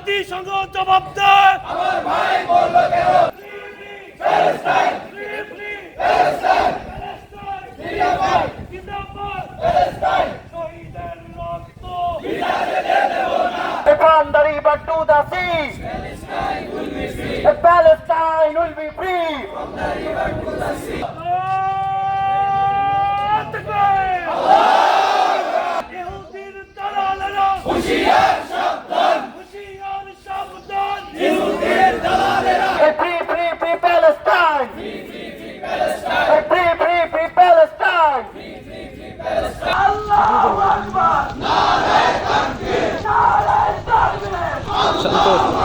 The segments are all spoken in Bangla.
জাতিসংঘ জবাব দেয় শহীদের রক্ত Secondary but to the sea. Palestine will be free. ইহুদির Santos.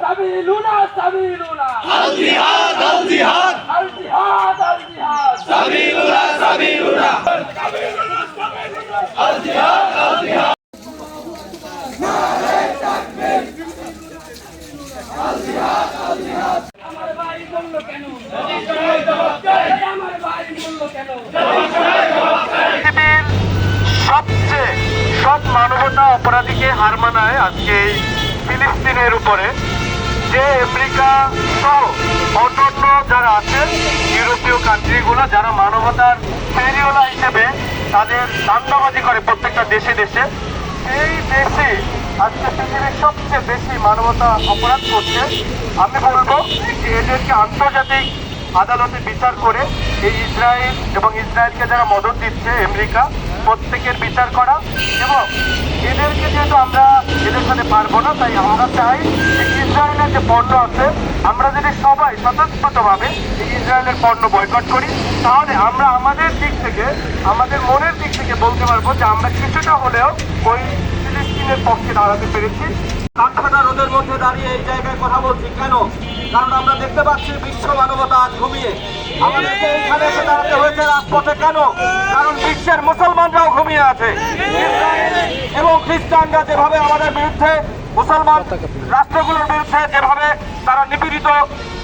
সাবিলুনা সাবিলুনা আল জিহাদ আল জিহাদ আল জিহাদ আল জিহাদ আমার ভাই বলল কেন আমার ভাই বলল কেন পৃথিবীর সবচেয়ে সব মানবতা অপরাধীকে হার মানায় আজকে এই ফিলিস্তিনের উপরে। যে আমেরিকা সহ অন্যান্য যারা আছেন, ইউরোপীয় কান্ট্রিগুলো, যারা মানবতার ফেরিওলা হিসেবে তাদের দান্দাবাজি করে প্রত্যেকটা দেশে দেশে সেই দেশে আজকে পৃথিবীর সবচেয়ে বেশি মানবতা অপরাধ করছে। আমি বলব যে এদেরকে আন্তর্জাতিক আদালতে বিচার করে এই ইসরায়েল এবং ইসরায়েলকে যারা মদত দিচ্ছে আমেরিকা প্রত্যেকের বিচার করা এবং এদেরকে যেহেতু আমরা এদের সাথে পারব না, তাই আমরা চাই যে ইসরায়েলের যে পণ্য আছে, আমরা যদি সবাই স্বতঃস্ফূর্তভাবে ইসরায়েলের পণ্য বয়কট করি, তাহলে আমরা আমাদের দিক থেকে, আমাদের মনের দিক থেকে বলতে পারব যে আমরা কিছুটা হলেও ওই ফিলিস্তিনের পক্ষে দাঁড়াতে পেরেছি। কাঠফাটা রোদের মধ্যে দাঁড়িয়ে এই জায়গায় কথা বলছি। কেন? কারণ আমরা দেখতে পাচ্ছি বিশ্ব মানবতা আজ ঘুমিয়ে। আমাদেরকে এইখানে এসে দাঁড়াতে হয়েছে রাজপথে। কেন? কারণ বিশ্বের মুসলমানরাও ঘুমিয়ে আছে। এবং খ্রিস্টানরা যেভাবে আমাদের বিরুদ্ধে মুসলমান রাষ্ট্রগুলোর বিরুদ্ধে যেভাবে তারা নিপীড়িত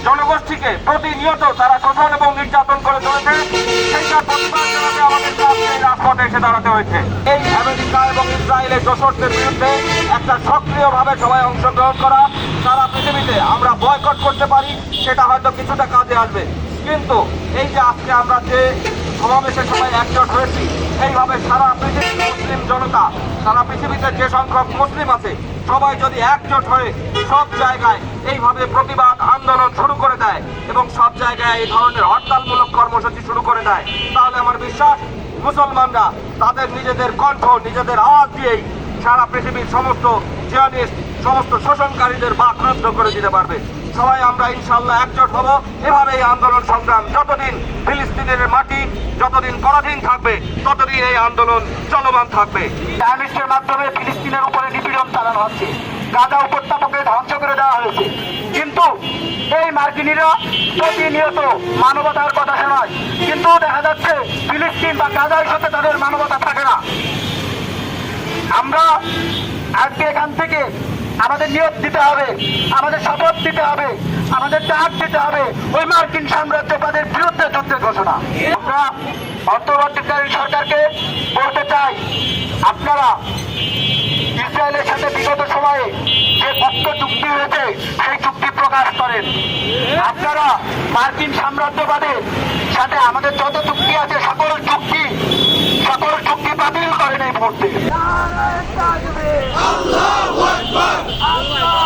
জনগোষ্ঠীকে প্রতিনিয়ত তারা শোষণ এবং নির্যাতন করে চলেছে সেইটা প্রতিবাদ জানাতে আমাদেরকে আজকে এই রাজপথে এসে দাঁড়াতে হয়েছে। এই আমেরিকা এবং ইসরায়েলের দোষরদের বিরুদ্ধে একটা সক্রিয়ভাবে সবাই অংশগ্রহণ করা, সারা পৃথিবীতে আমরা বয়কট করতে পারি, সেটা হয়তো কিছুটা কাজে আসবে। কিন্তু এই যে আজকে আমরা যে সমাবেশে সবাই একজোট হয়েছি, এইভাবে সারা পৃথিবীর মুসলিম জনতা, সারা পৃথিবীতে যে সংখ্যক মুসলিম আছে, সবাই যদি একজোট হয়ে সব জায়গায় এইভাবে প্রতিবাদ আন্দোলন শুরু করে দেয় এবং সব জায়গায় এই ধরনের হরতালমূলক কর্মসূচি শুরু করে দেয়। তাহলে আমার বিশ্বাস, মুসলমানরা তাদের নিজেদের কণ্ঠ, নিজেদের আওয়াজ দিয়েই সারা পৃথিবীর সমস্ত জিয়ানিস্ট সমস্ত শোষণকারীদের বাক রুদ্ধ করে দিতে পারবে। সবাই আমরা ইনশাল্লাহ একজোট হব। এভাবে এই আন্দোলন সংগ্রাম যতদিন ফিলিস্তিনের মাটি, যতদিন পরাধীন থাকবে, ততদিন এই আন্দোলন চলমান থাকবে। জায়নিস্টের মাধ্যমে ফিলিস্তিনের উপরে নিপীড়ন চালানো হচ্ছে। গাজা উপত্যকাকে ধ্বংস করে দেওয়া হয়েছে। কিন্তু এই মার্কিনীরা প্রতিনিয়ত মানবতার কথা শোনায়। কিন্তু দেখা যাচ্ছে ফিলিস্তিন বা গাজার সাথে তাদের মানবতা থাকে না। আমরা আজকে এখান থেকে আমাদের নিয়োগ দিতে হবে, আমাদের শপথ দিতে হবে, আমাদের ডাক দিতে হবে ওই মার্কিন সাম্রাজ্যবাদের বিরুদ্ধে যুদ্ধের ঘোষণা। আমরা অন্তর্বর্তীকালীন সরকারকে বলতে চাই, আপনারা ইসরায়েলের সাথে বিগত সময়ে যে গুপ্ত চুক্তি হয়েছে, সেই প্রকাশ করেন আপনারা মার্কিন সাম্রাজ্যবাদের সাথে আমাদের যত চুক্তি আছে সকল চুক্তি সকল চুক্তি বাতিল করেন এই মুহূর্তে। আল্লাহ